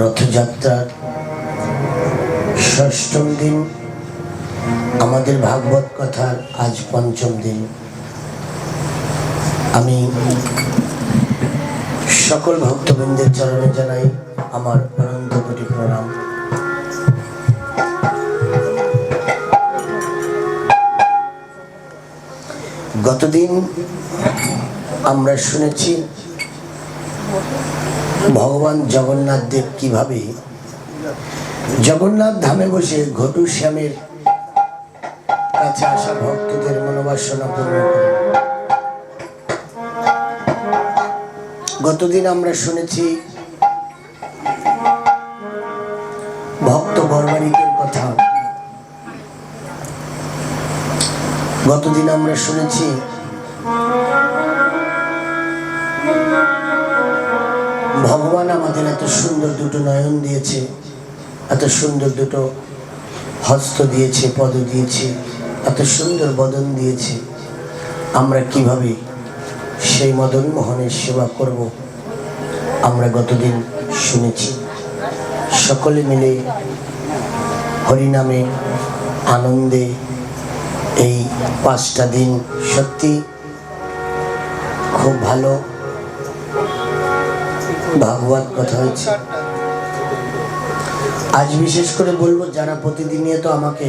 রথযাত্রার ষষ্ঠম দিন, আমাদের ভাগবত কথার আজ পঞ্চম দিন। আমি সকল ভক্তবৃন্দের চরণে জানাই আমার অনন্ত কোটি প্রণাম। গতদিন আমরা শুনেছি ভগবান জগন্নাথ দেব কীভাবে জগন্নাথ ধামে বসে ঘটু শ্যামের কাছে আসা ভক্তদের মনোবাসনা পূর্ণ গতদিন আমরা শুনেছি ভক্ত বর্মারিকের কথা। গতদিন আমরা শুনেছি আমাদের এত সুন্দর দুটো নয়ন দিয়েছে, এত সুন্দর দুটো হস্ত দিয়েছে, পদ দিয়েছে, এত সুন্দর বদন দিয়েছে। আমরা কীভাবে সেই মদন মোহনের সেবা করব, আমরা গতদিন শুনেছি। সকলে মিলে হরিনামে আনন্দে এই পাঁচটা দিন সত্যি খুব ভালো ভাগবত কথা হয়েছে আজ বিশেষ করে বলব, যারা প্রতিদিনই তো আমাকে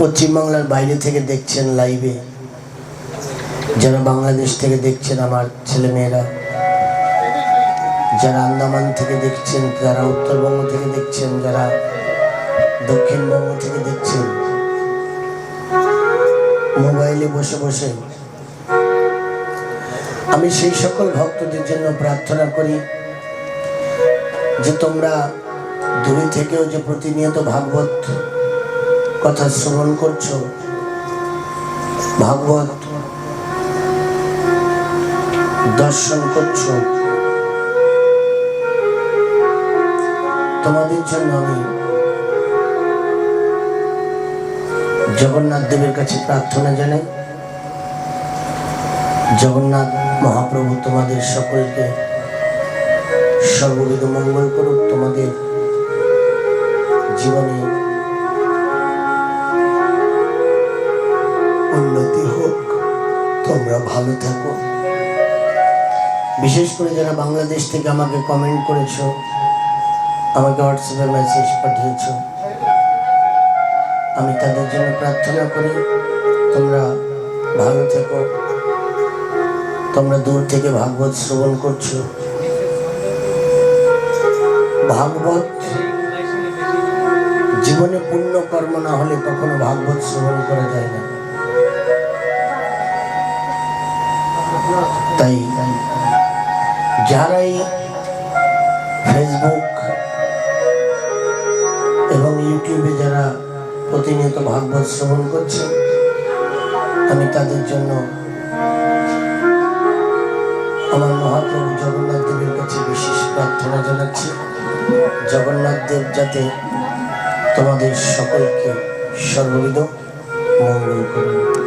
পশ্চিমবাংলার বাইরে থেকে দেখছেন লাইভে যারা বাংলাদেশ থেকে দেখছেন আমার ছেলেমেয়েরা, যারা আন্দামান থেকে দেখছেন, যারা উত্তরবঙ্গ থেকে দেখছেন, যারা দক্ষিণবঙ্গ থেকে দেখছেন, মোবাইলে বসে বসে আমি সেই সকল ভক্তদের জন্য প্রার্থনা করি যে তোমরা দূরে থেকেও যে প্রতিনিয়ত ভাগবত কথা শ্রবণ করছ, ভাগবত দর্শন করছ, তোমাদের জন্য আমি জগন্নাথ দেবের কাছে প্রার্থনা জানাই। জগন্নাথ মহাপ্রভু, তোমাদের সকলকে সর্ববিধ মঙ্গল করুক। তোমাদের জীবনে উন্নতি হোক। তোমরা ভালো থাকো। বিশেষ করে যারা বাংলাদেশ থেকে আমাকে কমেন্ট করেছ, আমাকে হোয়াটসঅ্যাপে মেসেজ পাঠিয়েছো, আমি তাদের জন্য প্রার্থনা করি, তোমরা ভালো থেকো। তোমরা দূর থেকে ভাগবত শ্রবণ করছ। ভাগবত জীবনে পুণ্য কর্ম না হলে কখনো ভাগবত শ্রবণ করা যায় না। তাই যারাই ফেসবুক এবং ইউটিউবে যারা প্রতিনিয়ত ভাগবত শ্রবণ করছে, আমি তাদের জন্য আমার মহাপ্রভু জগন্নাথ দেবের কাছে বিশেষ প্রার্থনা জানাচ্ছি। জগন্নাথ দেব যাতে তোমাদের সকলকে সর্ববিধ মঙ্গল করুন।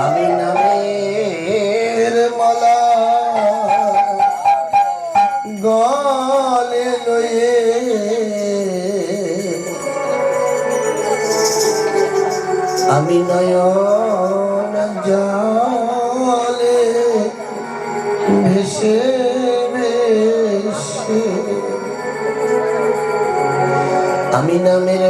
আমি নামের মালা গলে লয়ে আমি নয়ন জলে ভেসে ভেসে আমি নামের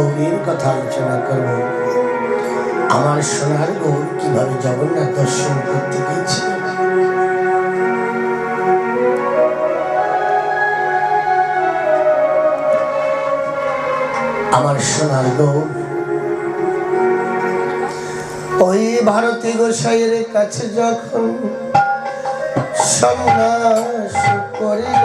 গৌরীর কথা আলোচনা করব। আমার সোনার গৌর কীভাবে জগন্নাথ দর্শন করতে গেছে আমার সোনার গৌর, ওই ভারতী গোসাইয়ের কাছে যখন সন্ন্যাস করিল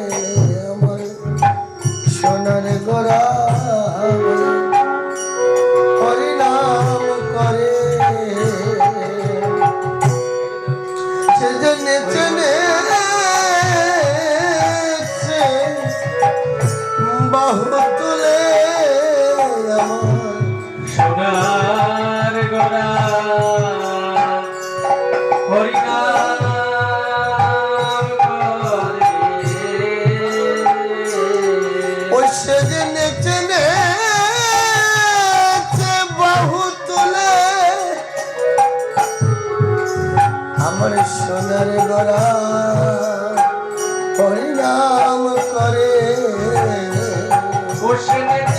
সে নেচে নেচে বাহু তুলে। আমার সোনার গড়া পরিণাম করে। হোসেনের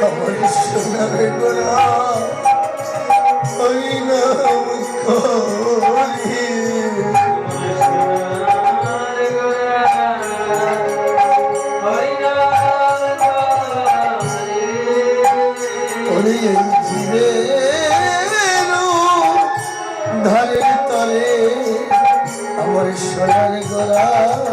আমার সোনার গোড়া ওই নাম করি গোরা ধারে তরে আমার সোনার গোড়া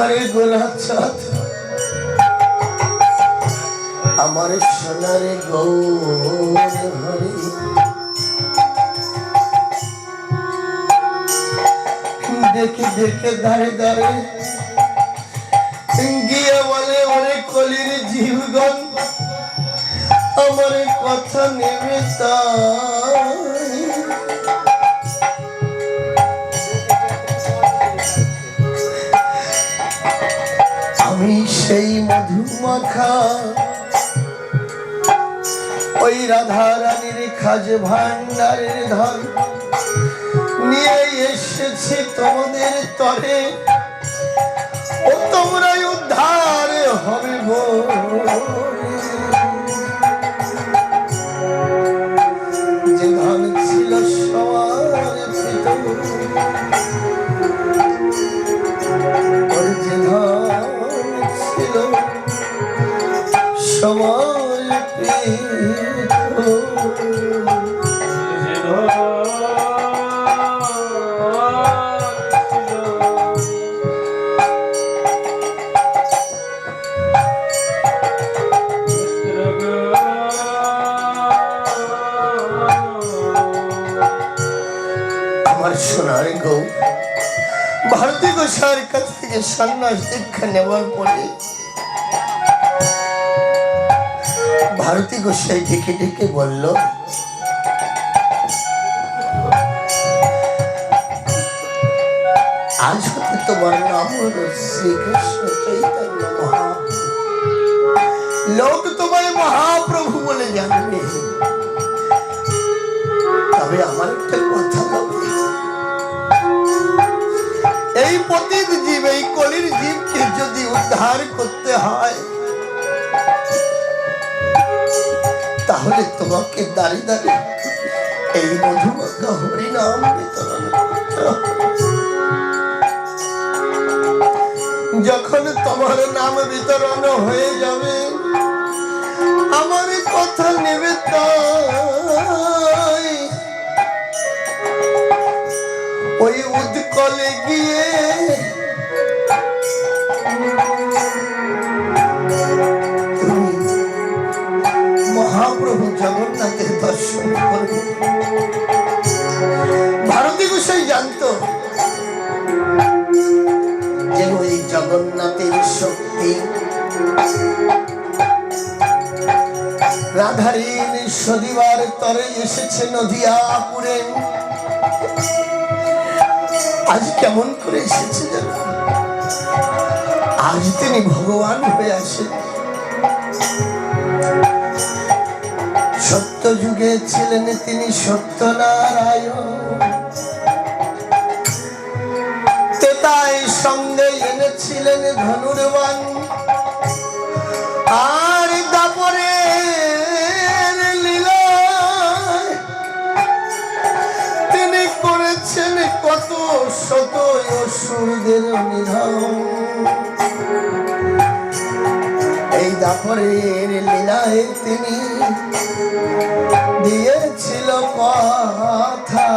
আমার গোলা চাঁদ আমার সোনার গৌর দেখে দেখে দাঁড়ে দাঁড়ে গিয়ে বলে অনেক কলির জীবগণ, আমার কথা নেবে সেই মধুমাখা, ওই রাধা রানীর খাজ ভান্ডারের ধন নিয়ে এসেছি তোমাদের তরে ও তোমরাই উদ্ধার হবে বলে। ভারতী গোসাইয়ের কাছ থেকে সন্ন্যাস দীক্ষা নেওয়ার পরে ভারতী গোসাই ডেকে ডেকে বলল, আজ হতে তোমার নাম হলো শ্রীকৃষ্ণ চৈতন্য লোক তোমায় মহাপ্রভু বলে জানবে। তবে আমার একটা কথা হবে এই পতিত জীব, এই কলির জীবকে যদি উদ্ধার করতে তাহলে তোমাকে দাঁড়িয়ে দাঁড়িয়ে এই মধুমাখা হরিনাম বিতরণ যখন তোমার নাম বিতরণ হয়ে যাবে, আমার কথা নেবে ওই উৎকলে গিয়ে দর্শন করবে ভারতী গোসাই জানতো যে ওই জগন্নাথের শক্তি। রাধারীর শনিবার তরে এসেছে নদিয়াপুরে। আজ কেমন করে এসেছে আজ তিনি ভগবান হয়ে আসেন। সত্য যুগে ছিলেন তিনি সত্যনারায়ণ। তেতাই সঙ্গে এনেছিলেন ধনুর্বান আর দাপরে তিনি করেছেন কত শত অসুরদের নিধন। দাপরের লীলায় তিনি দিয়েছিল কথা।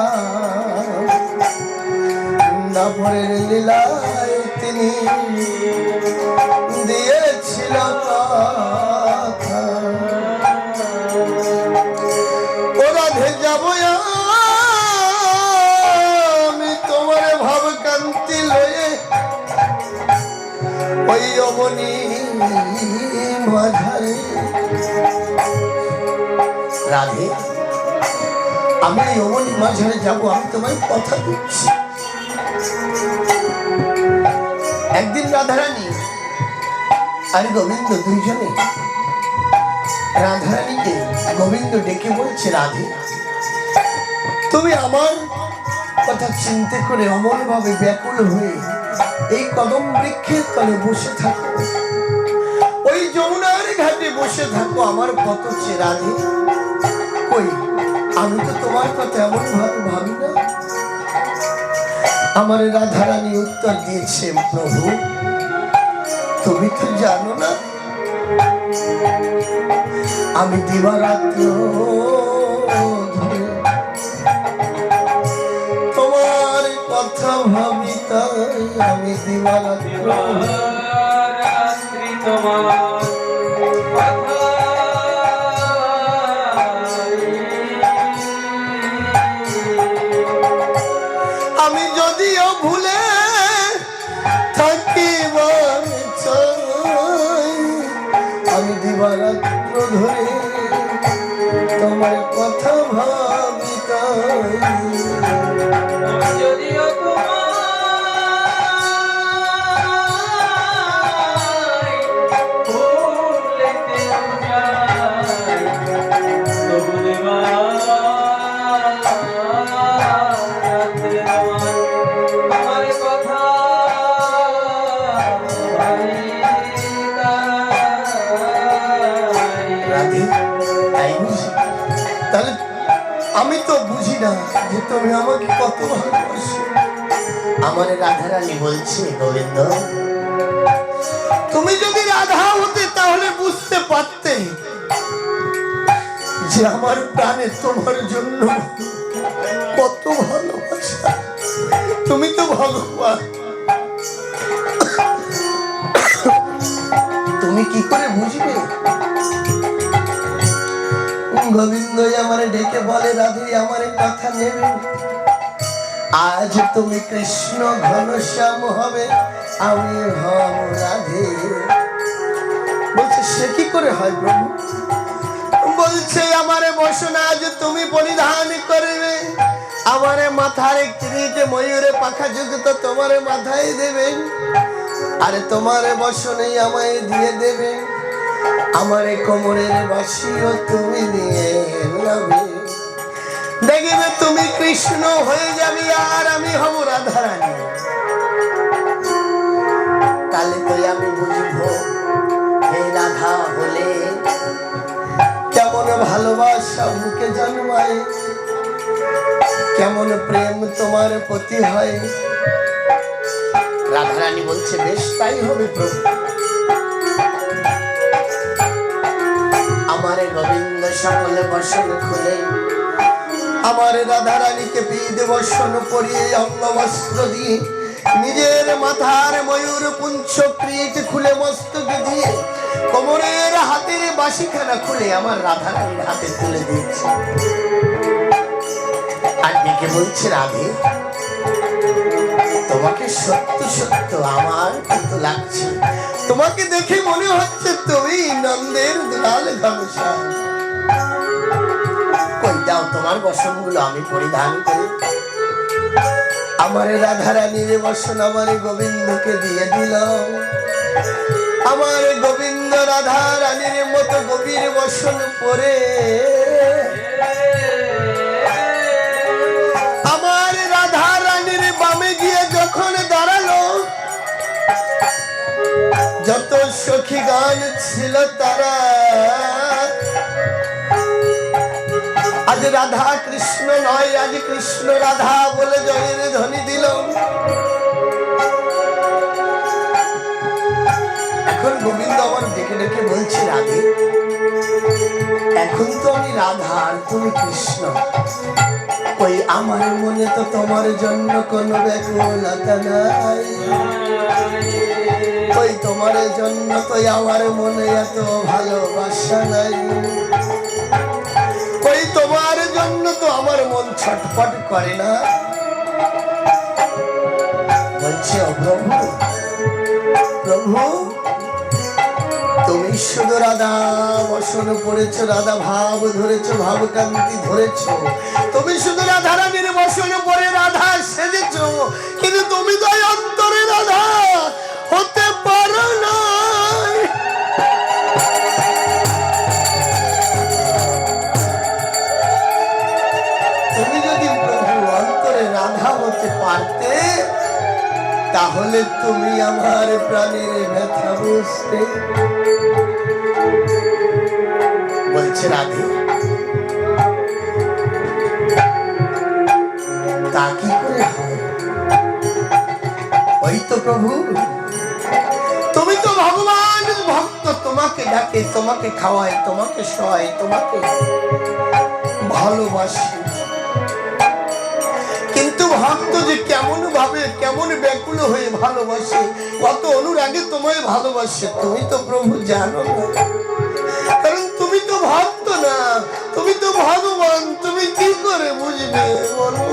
দাপরের লীলায় তিনি দিয়েছিল কথা। ও রাধে যাব আমি তোমার ভাব কান্তি লয়ে। ওই অবনী মাঝারে। রাধে, আমি অবনী মাঝারে যাব, আমি তোমায় কথা দিচ্ছি। একদিন রাধারানী আর গোবিন্দ দুইজনে, রাধারানীকে গোবিন্দ ডেকে বলছে, রাধে, তুমি আমার কথা চিন্তে করে অমন ভাবে ব্যাকুল হয়ে এই কদম বৃক্ষের তলে বসে থাকো। বসে থাকো, আমার কত চেরাধে কই, আমি তো তোমার কথা এমন ভাবে ভাবি না। আমার রাধারানী উত্তর দিয়েছে, প্রভু, তুমি তো জানো না, আমি দিবারাত্র তোমার কথা ভাবি, তাই আমি দিবারাত্র তোমার বলছে গোবিন্দ তুমি যদি রাধা হতে, তাহলে বুঝতে পারতে যে আমার প্রাণে তোমার জন্য কত ভালোবাসা। তুমি তো ভগবান। তুমি কি করে বুঝবে? গোবিন্দ আমার ডেকে বলে, রাধে, আমার কথা নেবে। আজ তুমি কৃষ্ণ ঘনশ্যাম হবে, আমি হব রাধে। বলছে, সে কি করে হয় প্রভু? বলছে, আমারে বসনা আজ তুমি পরিধান করবে। আমারে মাথার কিরিট ময়ূরে পাখা যুক্ত তোমারে মাথায় দেবে। আরে তোমার বসনে আমায় দিয়ে দেবে। আমার কোমরের বাসিও তুমি নিয়ে যাবে দেখবে তুমি কৃষ্ণ হয়ে যাবি আর আমি হব রাধারানী। তাহলে তো আমি বুঝব, হে রাধা হলে কেমন ভালোবাসা বুকে জন্মায়, কেমন প্রেম তোমার প্রতি হয়। রাধারানী বলছে, বেশ, তাই হবে প্রভু। আমার গোবিন্দ সকলে বসন খুলে আমার রাধা রানীকে বসন পরিয়ে অঙ্গবস্ত্র দিয়ে নিজের মাথার ময়ূর পুঞ্ছ ক্রিট খুলে মস্তকে দিয়ে কোমরের হাতের বাসিখানা খুলে আমার রাধা রানীর হাতে তুলে দিয়েছে। আর ডেকে বলছে, রাধে, তোমাকে সত্য সত্য আমার কত লাগছে? তোমাকে দেখে মনে হচ্ছে তুমি নন্দের দুলাল ঘনশ্যাম। কই দাও তোমার বসনগুলো আমি পরিধান করি। আমার রাধা রানীর বসন আমার গোবিন্দকে দিয়ে দিল। আমার গোবিন্দ রাধা রানীর মতো গভীর বসন পরে আমার রাধা রানীর বামে গিয়ে যখন দাঁড়াল, যত সখী গান ছিল তারা রাধা কৃষ্ণ নয়, আজ কৃষ্ণ রাধা বলে জয়ের ধ্বনি দিল। এখন গোবিন্দ আমার ডেকে ডেকে বলছে, রাধে, এখন তো আমি রাধা, আর তুমি কৃষ্ণ। ওই আমার মনে তো তোমার জন্য কোনো ব্যাকুলতা নাই। ওই তোমার জন্য তো আমার মনে এত ভালোবাসা নাই। ছটফট করে না। বলছে প্রভু প্রভু, তুমি শুধু রাধা বসন পড়েছ, রাধা ভাব ধরেছ, ভাব কান্তি ধরেছ। তুমি শুধু রাধা রানীর বসন পড়ে রাধা সেজেছ, কিন্তু তুমি তো তাহলে তুমি আমার প্রাণের ব্যথা বুঝতে বলছে রাধে। তা কি করে ওই তো প্রভু, তুমি তো ভগবান, ভক্ত, তোমাকে ডাকে, তোমাকে খাওয়ায়, তোমাকে শোয় তোমাকে ভালোবাসে। ভক্ত যে কেমন ভাবে, কেমন ব্যাকুল হয়ে ভালোবাসে। কত অনুরাগে তোমায় ভালোবাসে। তুমি তো প্রভু জানো কারণ তুমি তো ভক্ত না। তুমি তো ভগবান। তুমি কি করে বুঝবে বলো?